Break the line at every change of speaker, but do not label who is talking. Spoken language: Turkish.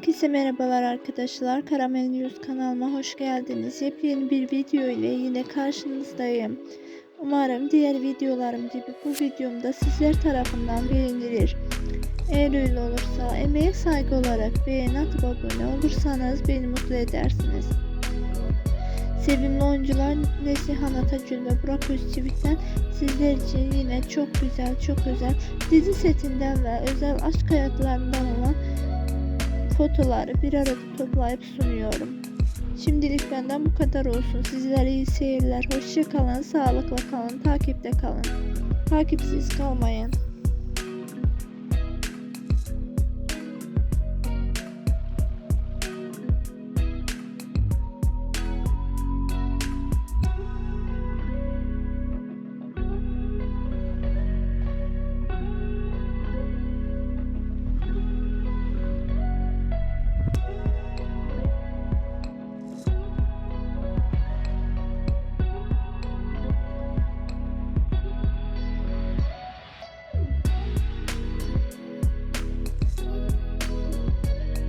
Herkese merhabalar arkadaşlar. Karamel News kanalıma hoş geldiniz. Yepyeni bir video ile yine karşınızdayım. Umarım diğer videolarım gibi bu videomda sizler tarafından beğenilir. Eğer öyle olursa emeğe saygı olarak beğeni atıp abone olursanız beni mutlu edersiniz. Sevimli oyuncular Neslihan Atagül ve Burak Özçivit'ten sizler için yine çok güzel, çok özel dizi setinden ve özel aşk hayatlarından olan fotoları bir arada toplayıp sunuyorum. Şimdilik benden bu kadar olsun. Sizlere iyi seyirler. Hoşça kalın, sağlıkla kalın, takipte kalın. Takipsiz kalmayın.